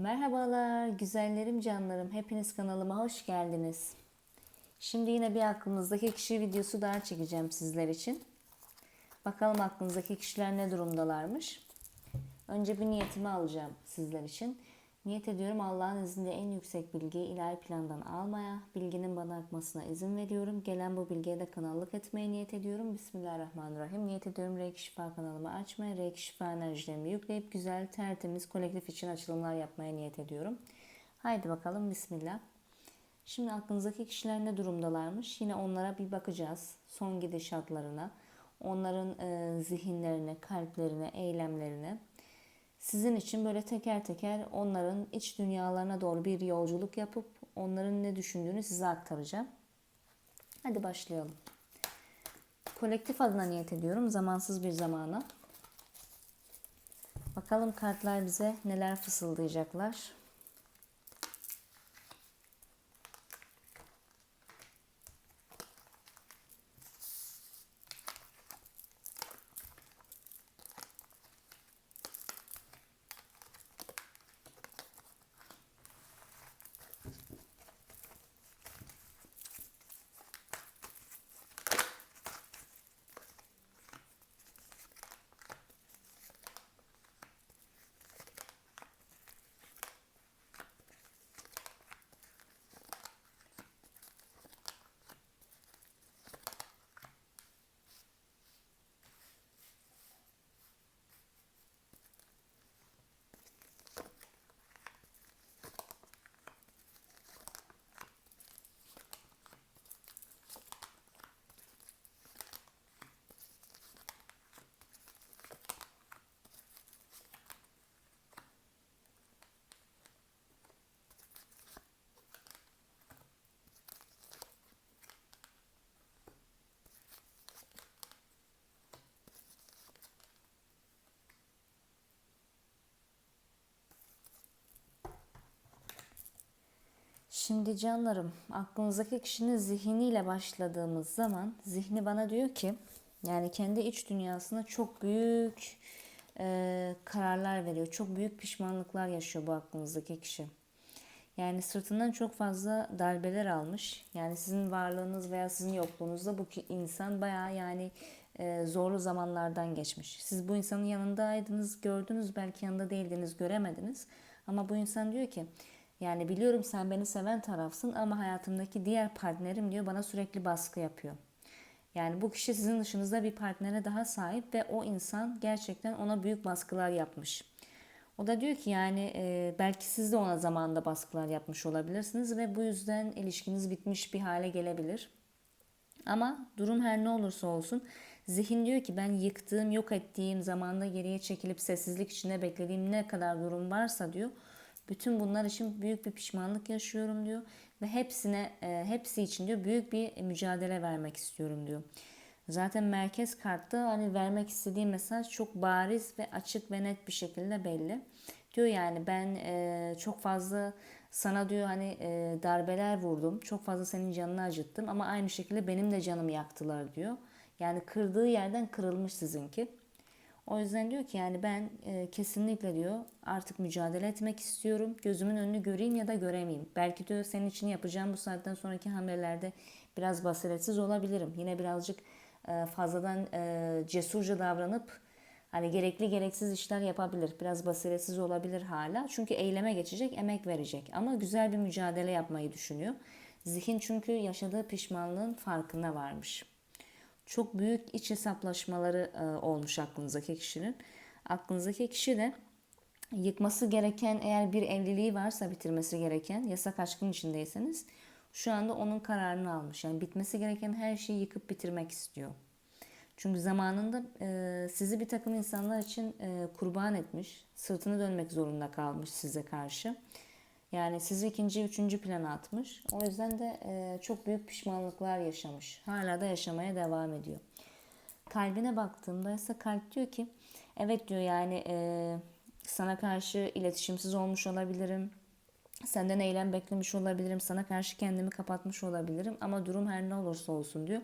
Merhabalar güzellerim canlarım hepiniz kanalıma hoş geldiniz. Şimdi yine bir aklınızdaki kişi videosu daha çekeceğim sizler için. Bakalım aklınızdaki kişiler ne durumdalarmış. Önce bir niyetimi alacağım sizler için. Niyet ediyorum Allah'ın izniyle en yüksek bilgiyi ilahi plandan almaya, bilginin bana akmasına izin veriyorum. Gelen bu bilgiye de kanallık etmeye niyet ediyorum. Bismillahirrahmanirrahim. Niyet ediyorum Reiki Şifa kanalımı açmaya, Reiki Şifa enerjilerimi yükleyip güzel, tertemiz, kolektif için açılımlar yapmaya niyet ediyorum. Haydi bakalım Bismillah. Şimdi aklınızdaki kişiler ne durumdalarmış? Yine onlara bir bakacağız. Son gidişatlarına, onların e, zihinlerine, kalplerine, eylemlerine. Sizin için böyle teker teker onların iç dünyalarına doğru bir yolculuk yapıp onların ne düşündüğünü size aktaracağım. Hadi başlayalım. Kolektif adına niyet ediyorum zamansız bir zamana. Bakalım kartlar bize neler fısıldayacaklar. Şimdi canlarım, aklınızdaki kişinin zihniyle başladığımız zaman zihni bana diyor ki yani kendi iç dünyasında çok büyük e, kararlar veriyor. Çok büyük pişmanlıklar yaşıyor bu aklınızdaki kişi. Yani sırtından çok fazla darbeler almış. Yani sizin varlığınız veya sizin yokluğunuzda bu ki insan bayağı yani e, zorlu zamanlardan geçmiş. Siz bu insanın yanındaydınız, gördünüz, belki yanında değildiniz, göremediniz. Ama bu insan diyor ki yani biliyorum sen beni seven tarafsın ama hayatımdaki diğer partnerim diyor bana sürekli baskı yapıyor. Yani bu kişi sizin dışınızda bir partnere daha sahip ve o insan gerçekten ona büyük baskılar yapmış. O da diyor ki yani e, belki siz de ona zamanında baskılar yapmış olabilirsiniz ve bu yüzden ilişkiniz bitmiş bir hale gelebilir. Ama durum her ne olursa olsun zihin diyor ki ben yıktığım, yok ettiğim zamanda geriye çekilip sessizlik içinde beklediğim ne kadar durum varsa diyor bütün bunlar için büyük bir pişmanlık yaşıyorum diyor ve hepsine e, hepsi için diyor büyük bir mücadele vermek istiyorum diyor. Zaten merkez kartta hani vermek istediği mesaj çok bariz ve açık ve net bir şekilde belli. Diyor yani ben e, çok fazla sana diyor hani e, darbeler vurdum. Çok fazla senin canını acıttım ama aynı şekilde benim de canımı yaktılar diyor. Yani kırdığı yerden kırılmış sizinki. O yüzden diyor ki yani ben e, kesinlikle diyor artık mücadele etmek istiyorum. Gözümün önünü göreyim ya da göremeyeyim. Belki diyor senin için yapacağım bu saatten sonraki hamlelerde biraz basiretsiz olabilirim. Yine birazcık e, fazladan e, cesurca davranıp hani gerekli gereksiz işler yapabilir. Biraz basiretsiz olabilir hala. Çünkü eyleme geçecek, emek verecek. Ama güzel bir mücadele yapmayı düşünüyor. Zihin çünkü yaşadığı pişmanlığın farkına varmış çok büyük iç hesaplaşmaları e, olmuş aklınızdaki kişinin. Aklınızdaki kişi de yıkması gereken eğer bir evliliği varsa bitirmesi gereken yasak aşkın içindeyseniz şu anda onun kararını almış. Yani bitmesi gereken her şeyi yıkıp bitirmek istiyor. Çünkü zamanında e, sizi bir takım insanlar için e, kurban etmiş, sırtını dönmek zorunda kalmış size karşı. Yani sizi ikinci, üçüncü plana atmış. O yüzden de e, çok büyük pişmanlıklar yaşamış. Hala da yaşamaya devam ediyor. Kalbine baktığımda ise kalp diyor ki evet diyor yani e, sana karşı iletişimsiz olmuş olabilirim. Senden eylem beklemiş olabilirim. Sana karşı kendimi kapatmış olabilirim. Ama durum her ne olursa olsun diyor.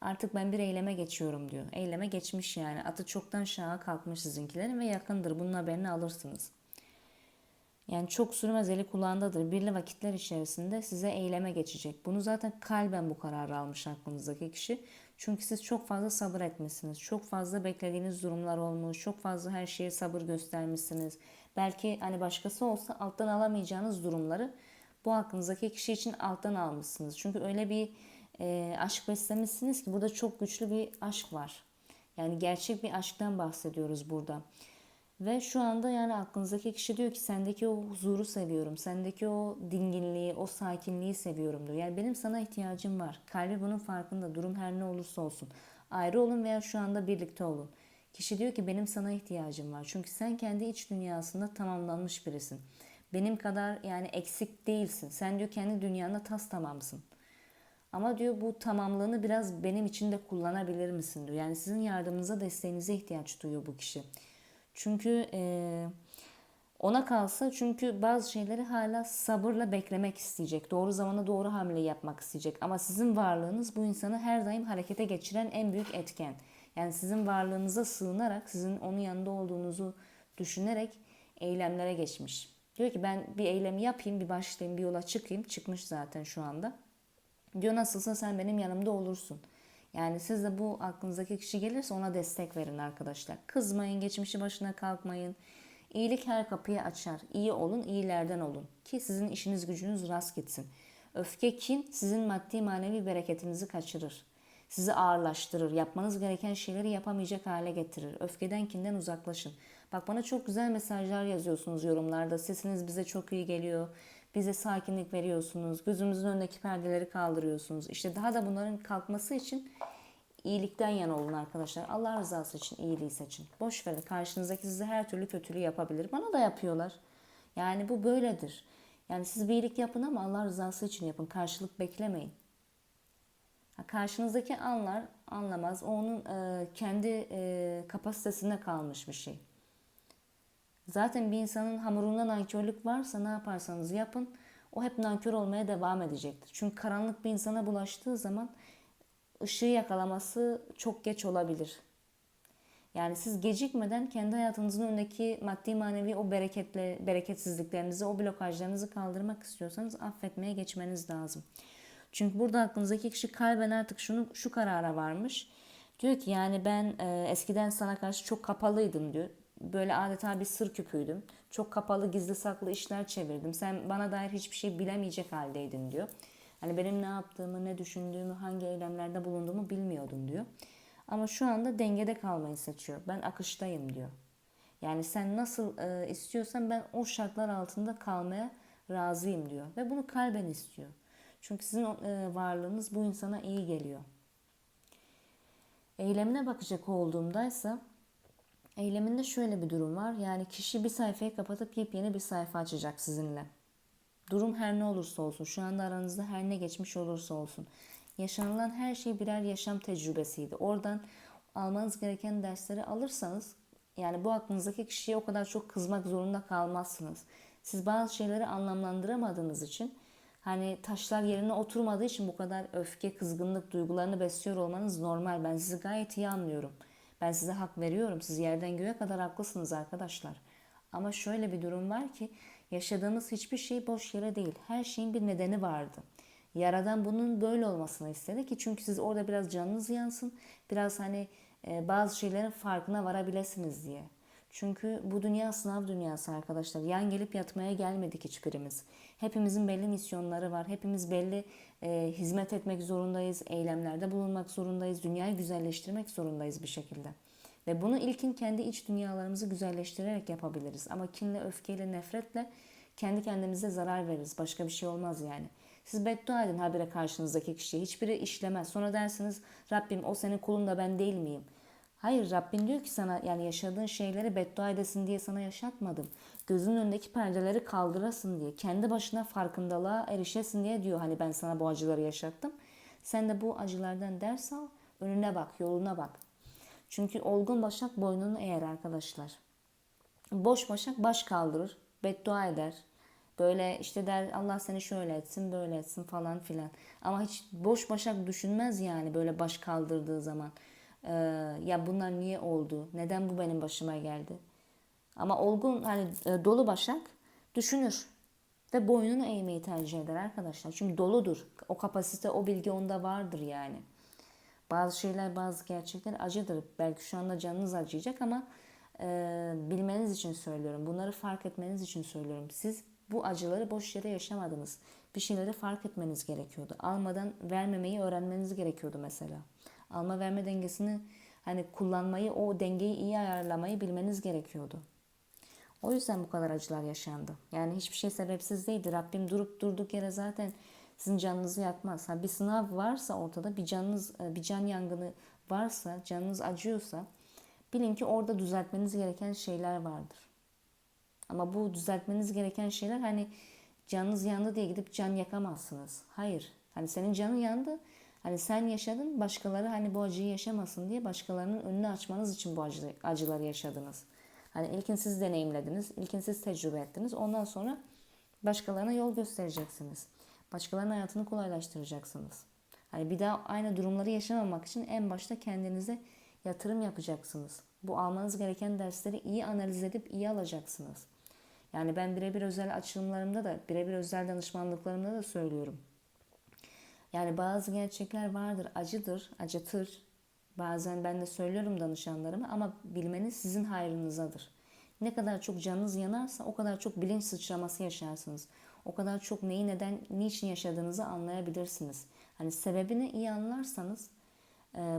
Artık ben bir eyleme geçiyorum diyor. Eyleme geçmiş yani. Atı çoktan şaha kalkmış sizinkilerin ve yakındır. Bunun haberini alırsınız. Yani çok sürmez eli kulağındadır. Birli vakitler içerisinde size eyleme geçecek. Bunu zaten kalben bu kararı almış aklınızdaki kişi. Çünkü siz çok fazla sabır etmişsiniz. Çok fazla beklediğiniz durumlar olmuş. Çok fazla her şeye sabır göstermişsiniz. Belki hani başkası olsa alttan alamayacağınız durumları bu aklınızdaki kişi için alttan almışsınız. Çünkü öyle bir e, aşk beslemişsiniz ki burada çok güçlü bir aşk var. Yani gerçek bir aşktan bahsediyoruz burada. Ve şu anda yani aklınızdaki kişi diyor ki sendeki o huzuru seviyorum. Sendeki o dinginliği, o sakinliği seviyorum diyor. Yani benim sana ihtiyacım var. Kalbi bunun farkında. Durum her ne olursa olsun. Ayrı olun veya şu anda birlikte olun. Kişi diyor ki benim sana ihtiyacım var. Çünkü sen kendi iç dünyasında tamamlanmış birisin. Benim kadar yani eksik değilsin. Sen diyor kendi dünyanda tas tamamsın. Ama diyor bu tamamlığını biraz benim için de kullanabilir misin diyor. Yani sizin yardımınıza, desteğinize ihtiyaç duyuyor bu kişi. Çünkü e, ona kalsa çünkü bazı şeyleri hala sabırla beklemek isteyecek. Doğru zamana doğru hamle yapmak isteyecek. Ama sizin varlığınız bu insanı her daim harekete geçiren en büyük etken. Yani sizin varlığınıza sığınarak, sizin onun yanında olduğunuzu düşünerek eylemlere geçmiş. Diyor ki ben bir eylem yapayım, bir başlayayım, bir yola çıkayım. Çıkmış zaten şu anda. Diyor nasılsa sen benim yanımda olursun. Yani siz de bu aklınızdaki kişi gelirse ona destek verin arkadaşlar. Kızmayın, geçmişi başına kalkmayın. İyilik her kapıyı açar. İyi olun, iyilerden olun. Ki sizin işiniz gücünüz rast gitsin. Öfke, kin sizin maddi manevi bereketinizi kaçırır. Sizi ağırlaştırır. Yapmanız gereken şeyleri yapamayacak hale getirir. Öfkeden, kinden uzaklaşın. Bak bana çok güzel mesajlar yazıyorsunuz yorumlarda. Sesiniz bize çok iyi geliyor. Bize sakinlik veriyorsunuz. Gözümüzün önündeki perdeleri kaldırıyorsunuz. İşte daha da bunların kalkması için iyilikten yana olun arkadaşlar. Allah rızası için iyiliği seçin. Boş verin. Karşınızdaki size her türlü kötülüğü yapabilir. Bana da yapıyorlar. Yani bu böyledir. Yani siz bir iyilik yapın ama Allah rızası için yapın. Karşılık beklemeyin. Karşınızdaki anlar, anlamaz. O onun e, kendi e, kapasitesine kalmış bir şey. Zaten bir insanın hamurunda nankörlük varsa ne yaparsanız yapın o hep nankör olmaya devam edecektir. Çünkü karanlık bir insana bulaştığı zaman ışığı yakalaması çok geç olabilir. Yani siz gecikmeden kendi hayatınızın önündeki maddi manevi o bereketle bereketsizliklerinizi, o blokajlarınızı kaldırmak istiyorsanız affetmeye geçmeniz lazım. Çünkü burada aklınızdaki kişi kalben artık şunu şu karara varmış. Diyor ki yani ben e, eskiden sana karşı çok kapalıydım diyor böyle adeta bir sır küpüydüm. Çok kapalı gizli saklı işler çevirdim. Sen bana dair hiçbir şey bilemeyecek haldeydin diyor. Hani benim ne yaptığımı, ne düşündüğümü, hangi eylemlerde bulunduğumu bilmiyordun diyor. Ama şu anda dengede kalmayı seçiyor. Ben akıştayım diyor. Yani sen nasıl e, istiyorsan ben o şartlar altında kalmaya razıyım diyor. Ve bunu kalben istiyor. Çünkü sizin e, varlığınız bu insana iyi geliyor. Eylemine bakacak olduğumdaysa Eyleminde şöyle bir durum var. Yani kişi bir sayfayı kapatıp yepyeni bir sayfa açacak sizinle. Durum her ne olursa olsun, şu anda aranızda her ne geçmiş olursa olsun. Yaşanılan her şey birer yaşam tecrübesiydi. Oradan almanız gereken dersleri alırsanız yani bu aklınızdaki kişiye o kadar çok kızmak zorunda kalmazsınız. Siz bazı şeyleri anlamlandıramadığınız için hani taşlar yerine oturmadığı için bu kadar öfke, kızgınlık duygularını besliyor olmanız normal. Ben sizi gayet iyi anlıyorum. Ben size hak veriyorum. Siz yerden göğe kadar haklısınız arkadaşlar. Ama şöyle bir durum var ki yaşadığımız hiçbir şey boş yere değil. Her şeyin bir nedeni vardı. Yaradan bunun böyle olmasını istedi ki çünkü siz orada biraz canınız yansın. Biraz hani e, bazı şeylerin farkına varabilirsiniz diye. Çünkü bu dünya sınav dünyası arkadaşlar. Yan gelip yatmaya gelmedik hiçbirimiz. Hepimizin belli misyonları var. Hepimiz belli e, hizmet etmek zorundayız. Eylemlerde bulunmak zorundayız. Dünyayı güzelleştirmek zorundayız bir şekilde. Ve bunu ilkin kendi iç dünyalarımızı güzelleştirerek yapabiliriz. Ama kinle, öfkeyle, nefretle kendi kendimize zarar veririz. Başka bir şey olmaz yani. Siz beddua edin habire karşınızdaki kişiye. Hiçbiri işlemez. Sonra dersiniz Rabbim o senin kulun da ben değil miyim? Hayır Rabbin diyor ki sana yani yaşadığın şeyleri beddua edesin diye sana yaşatmadım. Gözünün önündeki perdeleri kaldırasın diye. Kendi başına farkındalığa erişesin diye diyor hani ben sana bu acıları yaşattım. Sen de bu acılardan ders al. Önüne bak, yoluna bak. Çünkü olgun başak boynunu eğer arkadaşlar. Boş başak baş kaldırır. Beddua eder. Böyle işte der Allah seni şöyle etsin böyle etsin falan filan. Ama hiç boş başak düşünmez yani böyle baş kaldırdığı zaman. Ee, ya bunlar niye oldu? Neden bu benim başıma geldi? Ama olgun hani e, dolu başak düşünür ve boynunu eğmeyi tercih eder arkadaşlar. Çünkü doludur. O kapasite, o bilgi onda vardır yani. Bazı şeyler, bazı gerçekler acıdır. Belki şu anda canınız acıyacak ama e, bilmeniz için söylüyorum. Bunları fark etmeniz için söylüyorum. Siz bu acıları boş yere yaşamadınız. Bir şeyleri fark etmeniz gerekiyordu. Almadan vermemeyi öğrenmeniz gerekiyordu mesela. Alma verme dengesini hani kullanmayı, o dengeyi iyi ayarlamayı bilmeniz gerekiyordu. O yüzden bu kadar acılar yaşandı. Yani hiçbir şey sebepsiz değildi. Rabbim durup durduk yere zaten sizin canınızı yakmaz. Ha, bir sınav varsa ortada, bir canınız, bir can yangını varsa, canınız acıyorsa bilin ki orada düzeltmeniz gereken şeyler vardır. Ama bu düzeltmeniz gereken şeyler hani canınız yandı diye gidip can yakamazsınız. Hayır. Hani senin canın yandı. Hani sen yaşadın, başkaları hani bu acıyı yaşamasın diye başkalarının önünü açmanız için bu acı, acıları yaşadınız. Hani ilkin siz deneyimlediniz, ilkin siz tecrübe ettiniz. Ondan sonra başkalarına yol göstereceksiniz. Başkalarının hayatını kolaylaştıracaksınız. Hani bir daha aynı durumları yaşamamak için en başta kendinize yatırım yapacaksınız. Bu almanız gereken dersleri iyi analiz edip iyi alacaksınız. Yani ben birebir özel açılımlarımda da, birebir özel danışmanlıklarımda da söylüyorum. Yani bazı gerçekler vardır, acıdır, acıtır. Bazen ben de söylüyorum danışanlarıma ama bilmeniz sizin hayrınızadır. Ne kadar çok canınız yanarsa o kadar çok bilinç sıçraması yaşarsınız. O kadar çok neyi neden, niçin yaşadığınızı anlayabilirsiniz. Hani sebebini iyi anlarsanız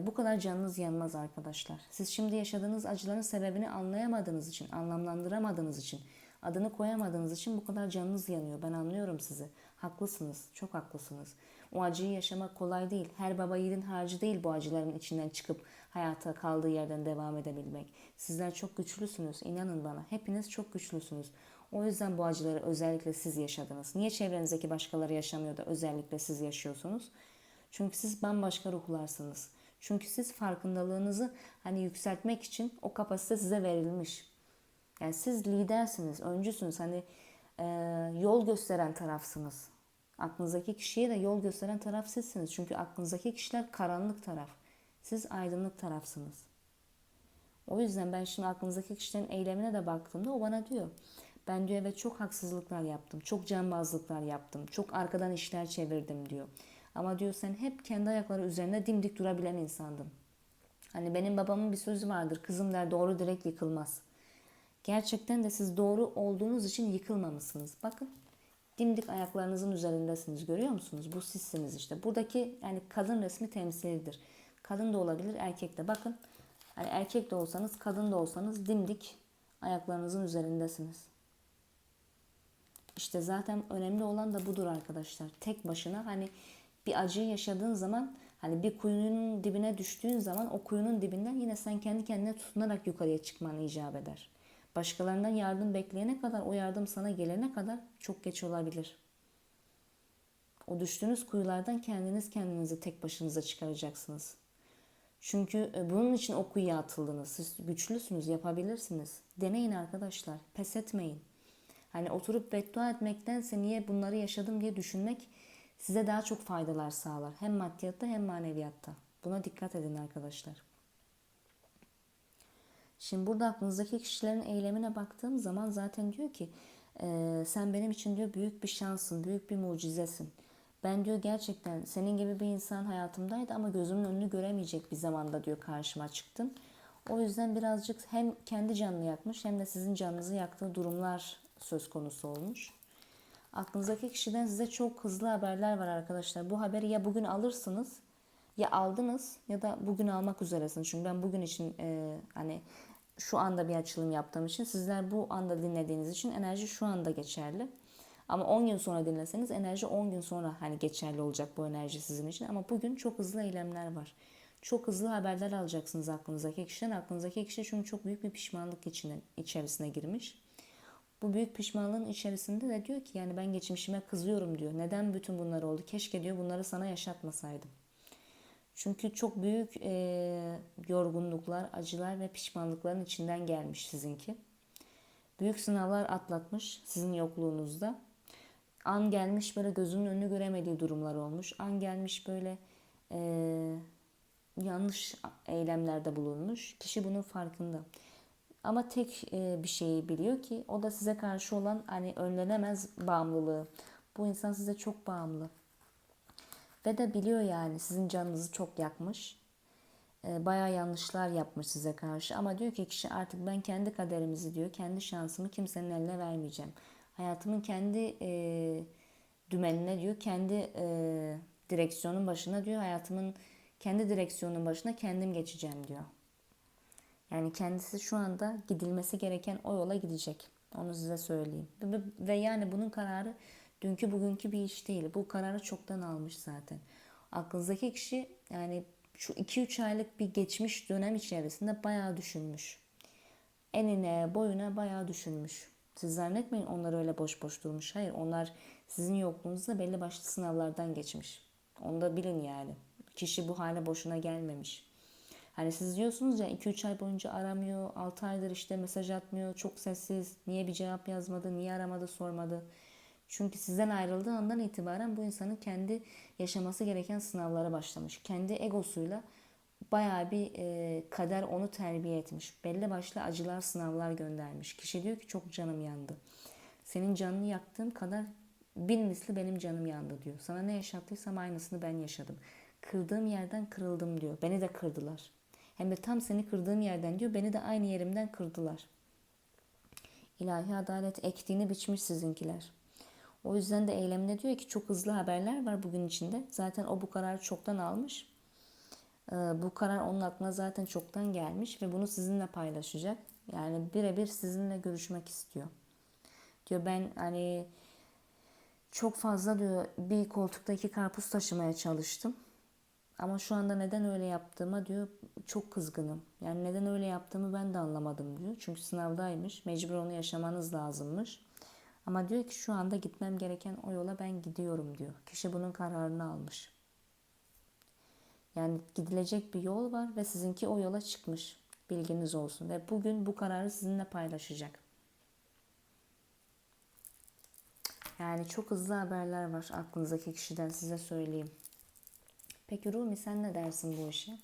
bu kadar canınız yanmaz arkadaşlar. Siz şimdi yaşadığınız acıların sebebini anlayamadığınız için, anlamlandıramadığınız için, adını koyamadığınız için bu kadar canınız yanıyor. Ben anlıyorum sizi. Haklısınız, çok haklısınız. O acıyı yaşamak kolay değil. Her baba yiğidin harcı değil bu acıların içinden çıkıp hayata kaldığı yerden devam edebilmek. Sizler çok güçlüsünüz, inanın bana. Hepiniz çok güçlüsünüz. O yüzden bu acıları özellikle siz yaşadınız. Niye çevrenizdeki başkaları yaşamıyor da özellikle siz yaşıyorsunuz? Çünkü siz bambaşka ruhlarsınız. Çünkü siz farkındalığınızı hani yükseltmek için o kapasite size verilmiş. Yani siz lidersiniz, öncüsünüz. Hani e, yol gösteren tarafsınız. Aklınızdaki kişiye de yol gösteren taraf sizsiniz. Çünkü aklınızdaki kişiler karanlık taraf. Siz aydınlık tarafsınız. O yüzden ben şimdi aklınızdaki kişilerin eylemine de baktığımda o bana diyor. Ben diyor evet çok haksızlıklar yaptım. Çok cambazlıklar yaptım. Çok arkadan işler çevirdim diyor. Ama diyor sen hep kendi ayakları üzerinde dimdik durabilen insandın. Hani benim babamın bir sözü vardır. Kızım der doğru direkt yıkılmaz. Gerçekten de siz doğru olduğunuz için yıkılmamışsınız. Bakın dimdik ayaklarınızın üzerindesiniz. Görüyor musunuz? Bu sizsiniz işte. Buradaki yani kadın resmi temsilidir. Kadın da olabilir, erkek de. Bakın hani erkek de olsanız, kadın da olsanız dimdik ayaklarınızın üzerindesiniz. İşte zaten önemli olan da budur arkadaşlar. Tek başına hani bir acıyı yaşadığın zaman hani bir kuyunun dibine düştüğün zaman o kuyunun dibinden yine sen kendi kendine tutunarak yukarıya çıkman icap eder. Başkalarından yardım bekleyene kadar o yardım sana gelene kadar çok geç olabilir. O düştüğünüz kuyulardan kendiniz kendinizi tek başınıza çıkaracaksınız. Çünkü e, bunun için o kuyuya atıldınız. Siz güçlüsünüz, yapabilirsiniz. Deneyin arkadaşlar, pes etmeyin. Hani oturup beddua etmektense niye bunları yaşadım diye düşünmek size daha çok faydalar sağlar. Hem maddiyatta hem maneviyatta. Buna dikkat edin arkadaşlar. Şimdi burada aklınızdaki kişilerin eylemine baktığım zaman zaten diyor ki e, sen benim için diyor büyük bir şansın, büyük bir mucizesin. Ben diyor gerçekten senin gibi bir insan hayatımdaydı ama gözümün önünü göremeyecek bir zamanda diyor karşıma çıktın. O yüzden birazcık hem kendi canını yakmış hem de sizin canınızı yaktığı durumlar söz konusu olmuş. Aklınızdaki kişiden size çok hızlı haberler var arkadaşlar. Bu haberi ya bugün alırsınız ya aldınız ya da bugün almak üzeresiniz. Çünkü ben bugün için e, hani şu anda bir açılım yaptığım için sizler bu anda dinlediğiniz için enerji şu anda geçerli. Ama 10 gün sonra dinleseniz enerji 10 gün sonra hani geçerli olacak bu enerji sizin için. Ama bugün çok hızlı eylemler var. Çok hızlı haberler alacaksınız aklınızdaki kişiden. Aklınızdaki kişi çünkü çok büyük bir pişmanlık içine, içerisine girmiş. Bu büyük pişmanlığın içerisinde de diyor ki yani ben geçmişime kızıyorum diyor. Neden bütün bunlar oldu? Keşke diyor bunları sana yaşatmasaydım. Çünkü çok büyük e, yorgunluklar, acılar ve pişmanlıkların içinden gelmiş sizinki. Büyük sınavlar atlatmış sizin yokluğunuzda. An gelmiş böyle gözünün önünü göremediği durumlar olmuş. An gelmiş böyle e, yanlış eylemlerde bulunmuş. Kişi bunun farkında. Ama tek e, bir şeyi biliyor ki o da size karşı olan hani önlenemez bağımlılığı. Bu insan size çok bağımlı. Ve de biliyor yani sizin canınızı çok yakmış. E, bayağı yanlışlar yapmış size karşı. Ama diyor ki kişi artık ben kendi kaderimizi diyor, kendi şansımı kimsenin eline vermeyeceğim. Hayatımın kendi e, dümenine diyor, kendi e, direksiyonun başına diyor, hayatımın kendi direksiyonun başına kendim geçeceğim diyor. Yani kendisi şu anda gidilmesi gereken o yola gidecek. Onu size söyleyeyim. Ve, ve yani bunun kararı dünkü bugünkü bir iş değil. Bu kararı çoktan almış zaten. Aklınızdaki kişi yani şu 2-3 aylık bir geçmiş dönem içerisinde bayağı düşünmüş. Enine boyuna bayağı düşünmüş. Siz zannetmeyin onlar öyle boş boş durmuş. Hayır onlar sizin yokluğunuzda belli başlı sınavlardan geçmiş. Onu da bilin yani. Kişi bu hale boşuna gelmemiş. Hani siz diyorsunuz ya 2-3 ay boyunca aramıyor, 6 aydır işte mesaj atmıyor, çok sessiz, niye bir cevap yazmadı, niye aramadı, sormadı. Çünkü sizden ayrıldığı andan itibaren bu insanın kendi yaşaması gereken sınavlara başlamış. Kendi egosuyla bayağı bir e, kader onu terbiye etmiş. Belli başlı acılar, sınavlar göndermiş. Kişi diyor ki çok canım yandı. Senin canını yaktığım kadar bin misli benim canım yandı diyor. Sana ne yaşattıysam aynısını ben yaşadım. Kırdığım yerden kırıldım diyor. Beni de kırdılar. Hem de tam seni kırdığım yerden diyor. Beni de aynı yerimden kırdılar. İlahi adalet ektiğini biçmiş sizinkiler. O yüzden de eylemine diyor ki çok hızlı haberler var bugün içinde. Zaten o bu kararı çoktan almış. Ee, bu karar onun aklına zaten çoktan gelmiş ve bunu sizinle paylaşacak. Yani birebir sizinle görüşmek istiyor. Diyor ben hani çok fazla diyor bir koltuktaki karpuz taşımaya çalıştım. Ama şu anda neden öyle yaptığıma diyor çok kızgınım. Yani neden öyle yaptığımı ben de anlamadım diyor. Çünkü sınavdaymış. Mecbur onu yaşamanız lazımmış. Ama diyor ki şu anda gitmem gereken o yola ben gidiyorum diyor. Kişi bunun kararını almış. Yani gidilecek bir yol var ve sizinki o yola çıkmış. Bilginiz olsun. Ve bugün bu kararı sizinle paylaşacak. Yani çok hızlı haberler var aklınızdaki kişiden size söyleyeyim. Peki Rumi sen ne dersin bu işe?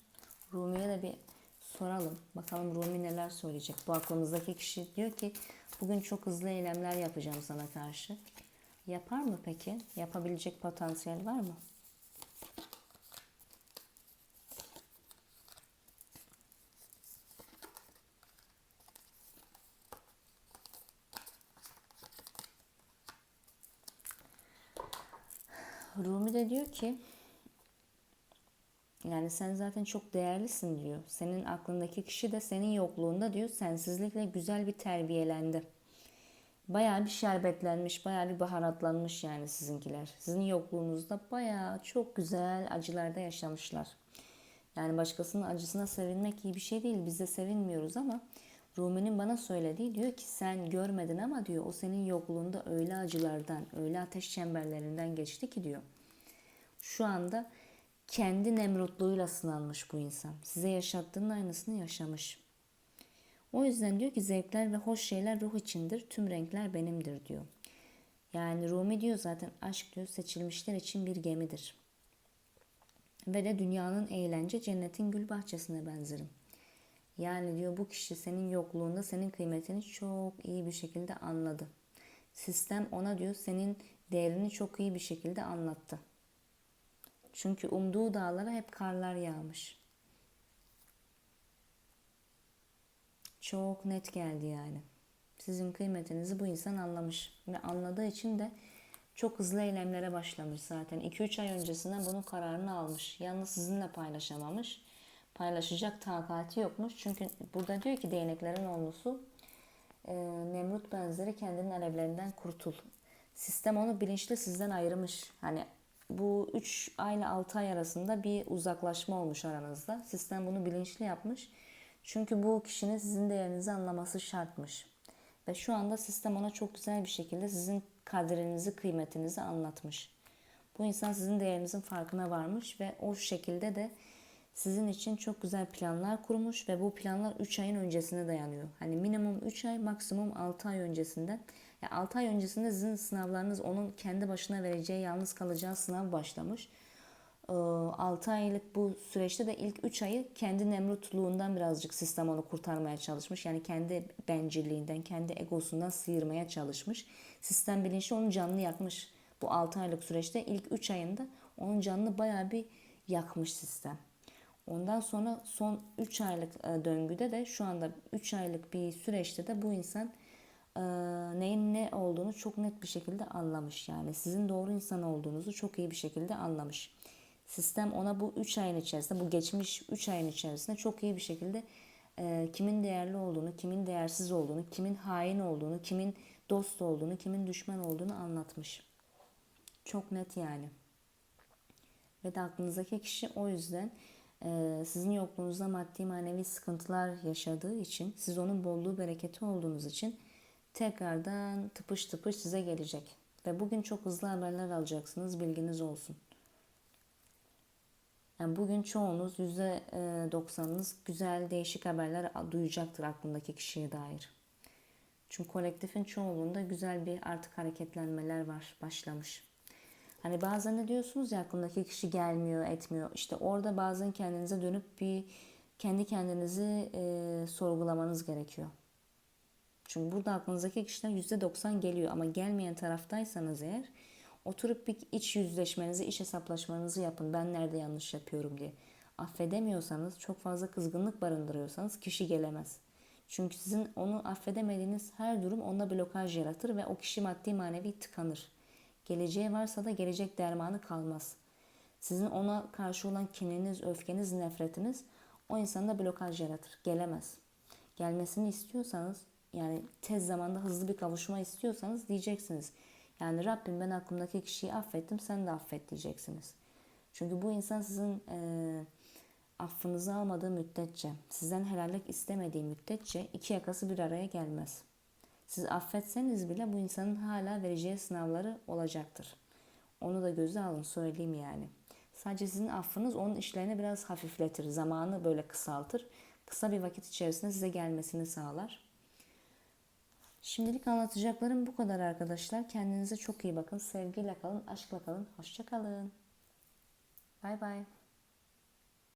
Rumi'ye de bir soralım. Bakalım Rumi neler söyleyecek. Bu aklımızdaki kişi diyor ki bugün çok hızlı eylemler yapacağım sana karşı. Yapar mı peki? Yapabilecek potansiyel var mı? Rumi de diyor ki yani sen zaten çok değerlisin diyor. Senin aklındaki kişi de senin yokluğunda diyor sensizlikle güzel bir terbiyelendi. Bayağı bir şerbetlenmiş, bayağı bir baharatlanmış yani sizinkiler. Sizin yokluğunuzda bayağı çok güzel acılarda yaşamışlar. Yani başkasının acısına sevinmek iyi bir şey değil. Biz de sevinmiyoruz ama Rumi'nin bana söylediği diyor ki sen görmedin ama diyor o senin yokluğunda öyle acılardan, öyle ateş çemberlerinden geçti ki diyor. Şu anda kendi nemrutluğuyla sınanmış bu insan. Size yaşattığının aynısını yaşamış. O yüzden diyor ki zevkler ve hoş şeyler ruh içindir, tüm renkler benimdir diyor. Yani Rumi diyor zaten aşk diyor seçilmişler için bir gemidir. Ve de dünyanın eğlence cennetin gül bahçesine benzerim. Yani diyor bu kişi senin yokluğunda senin kıymetini çok iyi bir şekilde anladı. Sistem ona diyor senin değerini çok iyi bir şekilde anlattı. Çünkü umduğu dağlara hep karlar yağmış. Çok net geldi yani. Sizin kıymetinizi bu insan anlamış. Ve anladığı için de çok hızlı eylemlere başlamış zaten. 2-3 ay öncesinden bunun kararını almış. Yalnız sizinle paylaşamamış. Paylaşacak takati yokmuş. Çünkü burada diyor ki değneklerin olmusu e, Nemrut benzeri kendinin alevlerinden kurtul. Sistem onu bilinçli sizden ayırmış. Hani bu 3 ay ile 6 ay arasında bir uzaklaşma olmuş aranızda. Sistem bunu bilinçli yapmış. Çünkü bu kişinin sizin değerinizi anlaması şartmış. Ve şu anda sistem ona çok güzel bir şekilde sizin kadrinizi, kıymetinizi anlatmış. Bu insan sizin değerinizin farkına varmış ve o şekilde de sizin için çok güzel planlar kurmuş ve bu planlar 3 ayın öncesine dayanıyor. Hani minimum 3 ay, maksimum 6 ay öncesinden yani 6 ay öncesinde sizin sınavlarınız onun kendi başına vereceği, yalnız kalacağı sınav başlamış. 6 aylık bu süreçte de ilk 3 ayı kendi nemrutluğundan birazcık sistem onu kurtarmaya çalışmış. Yani kendi bencilliğinden, kendi egosundan sıyırmaya çalışmış. Sistem bilinçli onun canını yakmış. Bu 6 aylık süreçte ilk 3 ayında onun canını bayağı bir yakmış sistem. Ondan sonra son 3 aylık e, döngüde de şu anda 3 aylık bir süreçte de bu insan e, neyin ne olduğunu çok net bir şekilde anlamış. Yani sizin doğru insan olduğunuzu çok iyi bir şekilde anlamış. Sistem ona bu 3 ayın içerisinde, bu geçmiş 3 ayın içerisinde çok iyi bir şekilde e, kimin değerli olduğunu, kimin değersiz olduğunu, kimin hain olduğunu, kimin dost olduğunu, kimin düşman olduğunu anlatmış. Çok net yani. Ve de aklınızdaki kişi o yüzden e, sizin yokluğunuzda maddi manevi sıkıntılar yaşadığı için, siz onun bolluğu bereketi olduğunuz için tekrardan tıpış tıpış size gelecek. Ve bugün çok hızlı haberler alacaksınız, bilginiz olsun. Yani bugün çoğunuz %90'ınız güzel değişik haberler duyacaktır aklındaki kişiye dair. Çünkü kolektifin çoğunluğunda güzel bir artık hareketlenmeler var, başlamış. Hani bazen de diyorsunuz ya aklındaki kişi gelmiyor, etmiyor. İşte orada bazen kendinize dönüp bir kendi kendinizi e, sorgulamanız gerekiyor. Çünkü burada aklınızdaki kişiler %90 geliyor ama gelmeyen taraftaysanız eğer oturup bir iç yüzleşmenizi, iç hesaplaşmanızı yapın. Ben nerede yanlış yapıyorum diye. Affedemiyorsanız, çok fazla kızgınlık barındırıyorsanız kişi gelemez. Çünkü sizin onu affedemediğiniz her durum onda blokaj yaratır ve o kişi maddi manevi tıkanır. Geleceği varsa da gelecek dermanı kalmaz. Sizin ona karşı olan kininiz, öfkeniz, nefretiniz o insanda blokaj yaratır. Gelemez. Gelmesini istiyorsanız yani tez zamanda hızlı bir kavuşma istiyorsanız diyeceksiniz. Yani Rabbim ben aklımdaki kişiyi affettim sen de affet diyeceksiniz. Çünkü bu insan sizin e, affınızı almadığı müddetçe, sizden helallik istemediği müddetçe iki yakası bir araya gelmez. Siz affetseniz bile bu insanın hala vereceği sınavları olacaktır. Onu da göze alın söyleyeyim yani. Sadece sizin affınız onun işlerini biraz hafifletir. Zamanı böyle kısaltır. Kısa bir vakit içerisinde size gelmesini sağlar. Şimdilik anlatacaklarım bu kadar arkadaşlar. Kendinize çok iyi bakın. Sevgiyle kalın, aşkla kalın. Hoşça kalın. Bay bay.